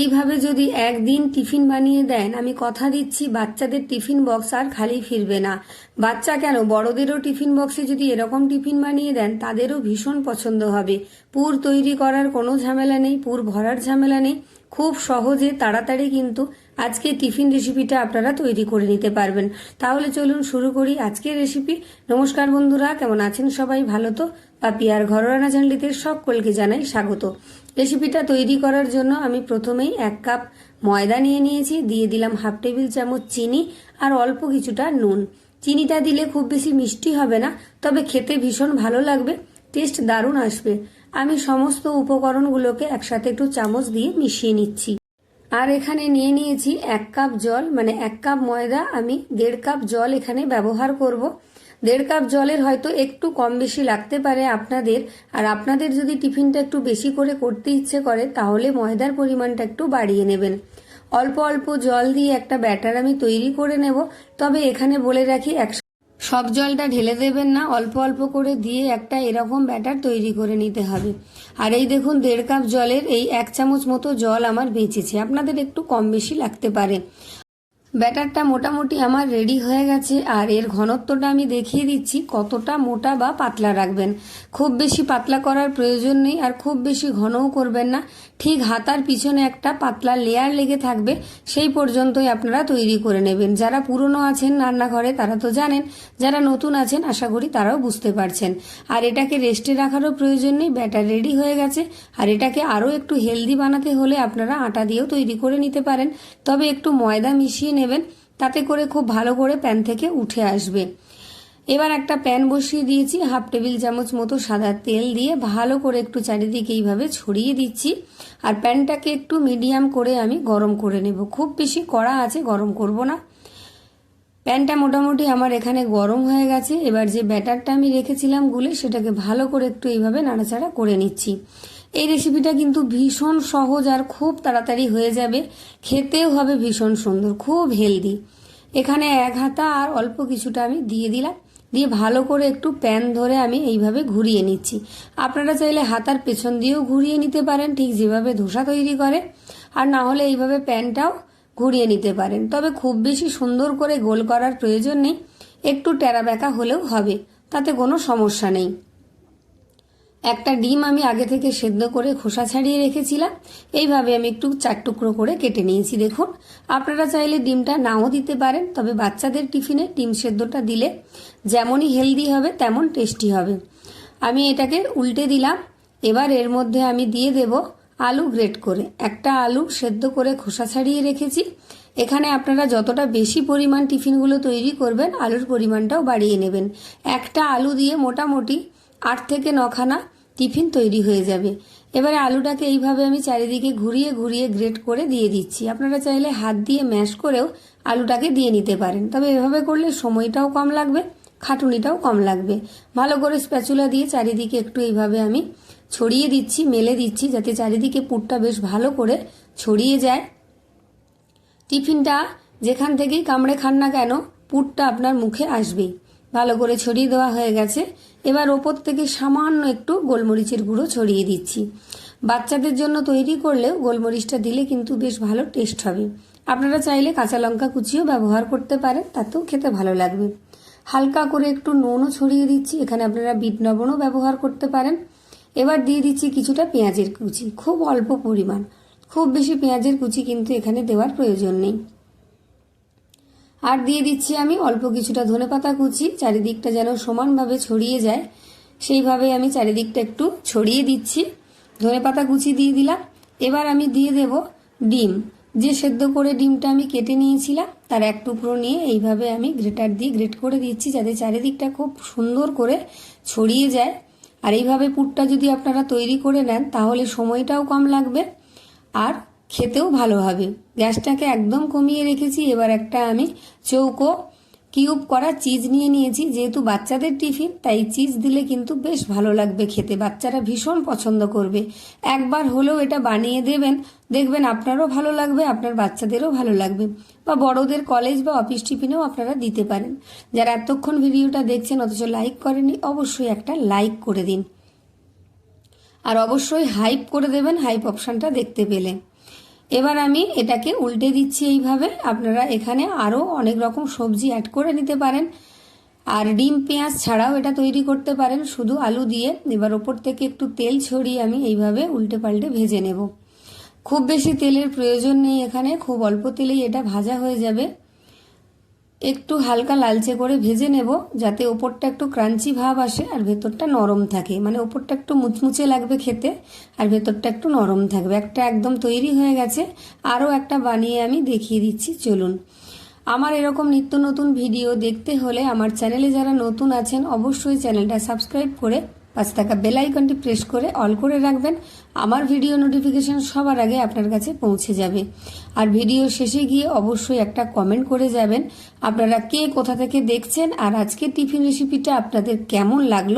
এইভাবে যদি একদিন টিফিন বানিয়ে দেন, আমি কথা দিচ্ছি, বাচ্চাদের টিফিন বক্স আর খালি ফিরবে না। বাচ্চা কেন? বড়দেরও টিফিন বক্সে যদি এরকম টিফিন বানিয়ে দেন, তাদেরও ভীষণ পছন্দ হবে। পুর তৈরি করার কোনো ঝামেলা নেই, পুর ভরার ঝামেলা নেই। খুব সহজে, তাড়াতাড়ি কিন্তু আজকে টিফিন রেসিপিটা আপনারা তৈরি করে নিতে পারবেন। তাহলে চলুন শুরু করি আজকের রেসিপি। নমস্কার বন্ধুরা, কেমন আছেন সবাই? ভালো তো? পাপিয়ার ঘরোয়ানা চ্যানেলটিতে সকলকে জানাই স্বাগত। রেসিপিটা তৈরি করার জন্য আমি প্রথমেই এক কাপ ময়দা নিয়ে নিয়েছি, দিয়ে দিলাম হাফ টেবিল চামচ চিনি আর অল্প কিছুটা নুন। চিনিটা দিলে খুব বেশি মিষ্টি হবে না, তবে খেতে ভীষণ ভালো লাগবে, টেস্ট দারুণ আসবে। আমি সমস্ত উপকরণগুলোকে একসাথে একটু চামচ দিয়ে মিশিয়ে নিচ্ছি। আর এখানে নিয়ে নিয়েছি এক কাপ জল মানে এক কাপ ময়দা। আমি দেড় কাপ জল এখানে ব্যবহার করব। দেড় কাপ জলের হয়তো একটু কম বেশি লাগতে পারে আপনাদের। আর আপনাদের যদি টিফিনটা একটু বেশি করে করতে ইচ্ছে করে, তাহলে ময়দার পরিমাণটা একটু বাড়িয়ে নেবেন। অল্প অল্প জল দিয়ে একটা ব্যাটার আমি তৈরি করে নেব। তবে এখানে বলে রাখি এক সব জলটা ঢেলে দেবেন না, অল্প অল্প করে দিয়ে একটা এরকম ব্যাটার তৈরি করে নিতে হবে। আর এই দেখুন, দেড় কাপ জলের এই এক চামচ মতো জল আমার বেঁচেছে। আপনাদের একটু কম বেশি লাগতে পারে। ব্যাটারটা মোটামুটি আমার রেডি হয়ে গেছে, আর এর ঘনত্বটা আমি দেখিয়ে দিচ্ছি কতটা মোটা বা পাতলা রাখবেন। খুব বেশি পাতলা করার প্রয়োজন নেই, আর খুব বেশি ঘনও করবেন না। ঠিক হাতার পিছনে একটা পাতলা লেয়ার লেগে থাকবে, সেই পর্যন্তই আপনারা তৈরি করে নেবেন। যারা পুরনো আছেন রান্নাঘরে, তারা তো জানেন, যারা নতুন আছেন, আশা করি তারাও বুঝতে পারছেন। আর এটাকে রেস্টে রাখারও প্রয়োজন নেই, ব্যাটার রেডি হয়ে গেছে। আর এটাকে আরও একটু হেলদি বানাতে হলে আপনারা আটা দিয়েও তৈরি করে নিতে পারেন। তবে একটু ময়দা মিশিয়ে নেবেন, তাতে করে খুব ভালো করে প্যান থেকে উঠে আসবে। এবার একটা প্যান বসিয়ে দিয়েছি, হাফ টেবিল চামচ মতো সাদা তেল দিয়ে ভালো করে একটু চারিদিকে এইভাবে ছড়িয়ে দিচ্ছি। আর প্যানটাকে একটু মিডিয়াম করে আমি গরম করে নেব। খুব বেশি কড়া আছে, গরম করব না। প্যানটা মোটামুটি আমার এখানে গরম হয়ে গেছে। এবার যে ব্যাটারটা আমি রেখেছিলাম গুলে, সেটাকে ভালো করে একটু এইভাবে নাড়াচাড়া করে নিচ্ছি। এই রেসিপিটা কিন্তু ভীষণ সহজ আর খুব তাড়াতাড়ি হয়ে যাবে। খেতেও হবে ভীষণ সুন্দর, খুব হেলদি এখানে এক হাতা আর অল্প কিছুটা আমি দিয়ে দিলাম। দিয়ে ভালো করে একটু প্যান ধরে আমি এইভাবে ঘুরিয়ে নিচ্ছি। আপনারা চাইলে হাতার পেছন দিয়েও ঘুরিয়ে নিতে পারেন, ঠিক যেভাবে ধোসা তৈরি করে। আর না হলে এইভাবে প্যানটাও ঘুরিয়ে নিতে পারেন। তবে খুব বেশি সুন্দর করে গোল করার প্রয়োজন নেই। একটু টেরা বেঁকা হলেও হবে, তাতে কোনো সমস্যা নেই। একটা ডিম আমি আগে থেকে সেদ্ধ করে খোসা ছাড়িয়ে রেখেছিলাম। এইভাবে আমি একটু চার টুকরো করে কেটে নিয়েছি, দেখুন। আপনারা চাইলে ডিমটা নাও দিতে পারেন, তবে বাচ্চাদের টিফিনে ডিম সেদ্ধটা দিলে যেমনই হেলদি হবে, তেমন টেস্টি হবে। আমি এটাকে উল্টে দিলাম। এবার এর মধ্যে আমি দিয়ে দেব আলু গ্রেট করে। একটা আলু সেদ্ধ করে খোসা ছাড়িয়ে রেখেছি। এখানে আপনারা যতটা বেশি পরিমাণ টিফিনগুলো তৈরি করবেন, আলুর পরিমাণটাও বাড়িয়ে নেবেন। একটা আলু দিয়ে মোটামুটি আট থেকে নখানা টিফিন তৈরি হয়ে যাবে। এবারে আলুটাকে এইভাবে আমি চারিদিকে ঘুরিয়ে ঘুরিয়ে গ্রেট করে দিয়ে দিচ্ছি। আপনারা চাইলে হাত দিয়ে ম্যাশ করেও আলুটাকে দিয়ে নিতে পারেন। তবে এভাবে করলে সময়টাও কম লাগবে, খাটুনিটাও কম লাগবে। ভালো করে স্প্যাচুলা দিয়ে চারিদিকে একটু এইভাবে আমি ছড়িয়ে দিচ্ছি, মেলে দিচ্ছি, যাতে চারিদিকে পুরটা বেশ ভালো করে ছড়িয়ে যায়। টিফিনটা যেখান থেকেই কামড়ে খান না কেন, পুরটা আপনার মুখে আসবেই। ভালো করে ছড়িয়ে দেওয়া হয়ে গেছে। এবার ওপর থেকে সামান্য একটু গোলমরিচের গুঁড়ো ছড়িয়ে দিচ্ছি। বাচ্চাদের জন্য তৈরি করলেও গোলমরিচটা দিলে কিন্তু বেশ ভালো টেস্ট হবে। আপনারা চাইলে কাঁচা লঙ্কা কুচিও ব্যবহার করতে পারেন, তাতেও খেতে ভালো লাগবে। হালকা করে একটু নুনও ছড়িয়ে দিচ্ছি, এখানে আপনারা বিট লবণও ব্যবহার করতে পারেন। এবার দিয়ে দিচ্ছি কিছুটা পেঁয়াজের কুচি, খুব অল্প পরিমাণ। খুব বেশি পেঁয়াজের কুচি কিন্তু এখানে দেওয়ার প্রয়োজন নেই। আর দিয়ে দিচ্ছি আমি অল্প কিছুটা ধনে পাতা কুচি। চারিদিকটা যেন সমানভাবে ছড়িয়ে যায়, সেইভাবে আমি চারিদিকটা একটু ছড়িয়ে দিচ্ছি। ধনে পাতা কুচি দিয়ে দিলাম। এবার আমি দিয়ে দেব ডিম। যে সেদ্ধ করে ডিমটা আমি কেটে নিয়েছিলাম, তার এক টুকরো নিয়ে এইভাবে আমি গ্রেটার দিয়ে গ্রেট করে দিচ্ছি যাতে চারিদিকটা খুব সুন্দর করে ছড়িয়ে যায়। আর এইভাবে পুরটা যদি আপনারা তৈরি করে নেন, তাহলে সময়টাও কম লাগবে। আর খেতেও ভালো হবে। গ্যাসটাকে একদম কমিয়ে রেখেছি। এবার একটা আমি চৌকো কিউব করা চিজ নিয়ে নিয়েছি। যেহেতু বাচ্চাদের টিফিন, তাই চিজ দিলে কিন্তু বেশ ভালো লাগবে খেতে। বাচ্চারা ভীষণ পছন্দ করবে। একবার হলেও এটা বানিয়ে দেবেন। দেখবেন আপনারও ভালো লাগবে, আপনার বাচ্চাদেরও ভালো লাগবে। বা বড়দের কলেজ বা অফিস টিফিনেও আপনারা দিতে পারেন। যারা এতক্ষণ ভিডিওটা দেখছেন, অথচ লাইক করেনি অবশ্যই একটা লাইক করে দিন। আর অবশ্যই হাইপ করে দেবেন, হাইপ অপশানটা দেখতে পেলে। এবার আমি এটাকে উল্টে দিচ্ছি এইভাবে। আপনারা এখানে আরও অনেক রকম সবজি অ্যাড করে নিতে পারেন। আর ডিম, পেঁয়াজ ছাড়াও এটা তৈরি করতে পারেন। শুধু আলু দিয়ে। এবার ওপর থেকে একটু তেল ছড়িয়ে আমি এইভাবে উল্টে পাল্টে ভেজে নেব। খুব বেশি তেলের প্রয়োজন নেই এখানে। খুব অল্প তেলেই এটা ভাজা হয়ে যাবে। একটু হালকা লালচে করে ভেজে নেব, যাতে ওপরটা একটু ক্রাঞ্চি ভাব আসে আর ভেতরটা নরম থাকে। মানে ওপরটা একটু মুচমুচে লাগবে খেতে আর ভেতরটা একটু নরম থাকবে। একটা একদম তৈরি হয়ে গেছে। আরও একটা বানিয়ে আমি দেখিয়ে দিচ্ছি, চলুন। আমার এরকম নিত্য নতুন ভিডিও দেখতে হলে আমার চ্যানেলে যারা নতুন আছেন, অবশ্যই চ্যানেলটা সাবস্ক্রাইব করে পাশে থাকা বেল আইকনটি প্রেস করে অল করে রাখবেন। আমার ভিডিও নোটিফিকেশন সবার আগে আপনার কাছে পৌঁছে যাবে। আর ভিডিও শেষে গিয়ে অবশ্যই একটা কমেন্ট করে যাবেন, আপনারা কে কোথা থেকে দেখছেন আর আজকে টিফিন রেসিপিটা আপনাদের কেমন লাগল,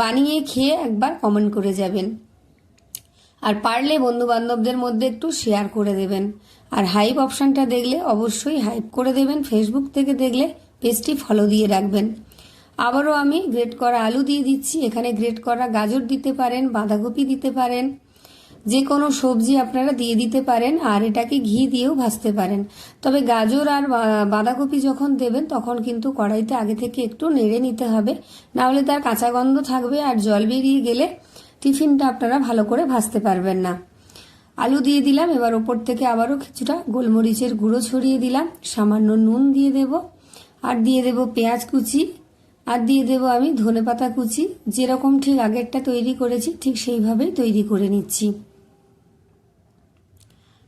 বানিয়ে খেয়ে একবার কমেন্ট করে যাবেন। আর পারলে বন্ধু বান্ধবদের মধ্যে একটু শেয়ার করে দেবেন। আর হাইপ অপশানটা দেখলে অবশ্যই হাইপ করে দেবেন ফেসবুক থেকে দেখলে পেজটি ফলো দিয়ে রাখবেন। আবারও আমি গ্রেট করা আলু দিয়ে দিচ্ছি। এখানে গ্রেট করা গাজর দিতে পারেন, বাঁধাকপি দিতে পারেন, যে কোনো সবজি আপনারা দিয়ে দিতে পারেন আর এটাকে ঘি দিয়েও ভাজতে পারেন। তবে গাজর আর বাঁধাকপি যখন দেবেন তখন কিন্তু কড়াইতে আগে থেকে একটু নেড়ে নিতে হবে। না হলে তার কাঁচা গন্ধ থাকবে আর জল বেরিয়ে গেলে টিফিনটা আপনারা ভালো করে ভাজতে পারবেন না। আলু দিয়ে দিলাম, এবার ওপর থেকে আবারও কিছুটা গোলমরিচের গুঁড়ো ছড়িয়ে দিলাম। সামান্য নুন দিয়ে দেব। আর দিয়ে দেব পেঁয়াজ কুচি। আর দিয়ে দেব আমি ধনেপাতা কুচি। যেরকম ঠিক আগেরটা তৈরি করেছি, ঠিক সেইভাবেই তৈরি করে নিচ্ছি।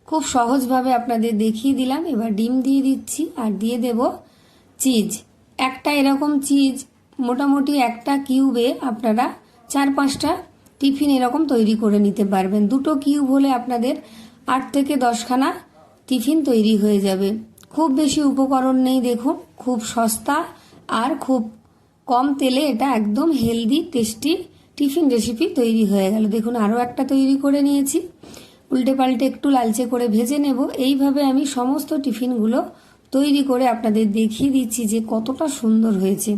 খুব সহজভাবে আপনাদের দেখিয়ে দিলাম। এবার ডিম দিয়ে দিচ্ছি আর দিয়ে দেব চিজ। একটা এরকম চিজ, মোটামুটি একটা কিউবে আপনারা চার পাঁচটা টিফিন এরকম তৈরি করে নিতে পারবেন। দুটো কিউব হলে আপনাদের আট থেকে দশখানা টিফিন তৈরি হয়ে যাবে। খুব বেশি উপকরণ নেই, দেখুন। খুব সস্তা আর খুব কম তেলে এটা একদম হেলদি টেস্টি টিফিন রেসিপি তৈরি হয়ে গেল। দেখুন আরও একটা তৈরি করে নিয়েছি। উল্টে পাল্টে একটু লালচে করে ভেজে নেব। এইভাবে আমি সমস্ত টিফিনগুলো তৈরি করে আপনাদের দেখিয়ে দিচ্ছি যে কতটা সুন্দর হয়েছে।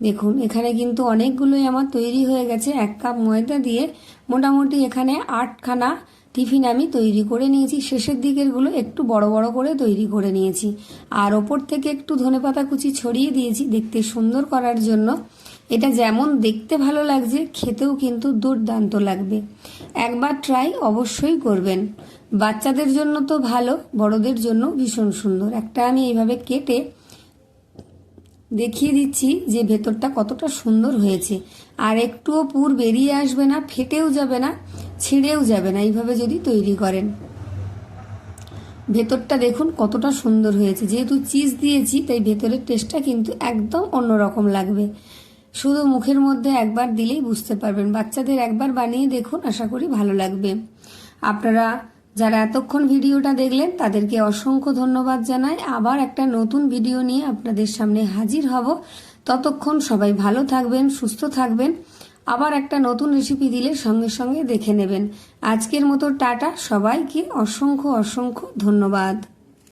দেখুন, এখানে কিন্তু অনেকগুলোই আমার তৈরি হয়ে গেছে। এক কাপ ময়দা দিয়ে মোটামুটি এখানে আটখানা টিফিন আমি তৈরি করে নিয়েছি। শেষের দিকেরগুলো একটু বড় বড় করে তৈরি করে নিয়েছি। আর ওপর থেকে একটু ধনেপাতা কুচি ছড়িয়ে দিয়েছি দেখতে সুন্দর করার জন্য। এটা যেমন দেখতে ভালো লাগছে, খেতেও কিন্তু দুর্দান্ত লাগবে। একবার ট্রাই অবশ্যই করবেন। বাচ্চাদের জন্য তো ভালো, বড়দের জন্য ভীষণ সুন্দর। একটা আমি এইভাবে কেটে দেখিয়ে দিচ্ছি যে ভেতরটা কতটা সুন্দর হয়েছে। আর একটুও পুর বেরিয়ে আসবে না, ফেটেও যাবে না। ছিঁড়েও যাবে না, এইভাবে যদি তৈরি করেন। ভেতরটা দেখুন কতটা সুন্দর হয়েছে। যেহেতু চিজ দিয়েছি, তাই ভেতরের টেস্টটা কিন্তু একদম অন্যরকম লাগবে। শুধু মুখের মধ্যে একবার দিলেই বুঝতে পারবেন। বাচ্চাদের একবার বানিয়ে দেখুন, আশা করি ভালো লাগবে। আপনারা যারা এতক্ষণ ভিডিওটা দেখলেন, তাদেরকে অসংখ্য ধন্যবাদ জানাই। আবার একটা নতুন ভিডিও নিয়ে আপনাদের সামনে হাজির হব। ততক্ষণ সবাই ভালো থাকবেন, সুস্থ থাকবেন। আবার একটা নতুন রেসিপি দিলে সঙ্গে সঙ্গে দেখে নেবেন। আজকের মতো টাটা, সবাইকে অসংখ্য অসংখ্য ধন্যবাদ।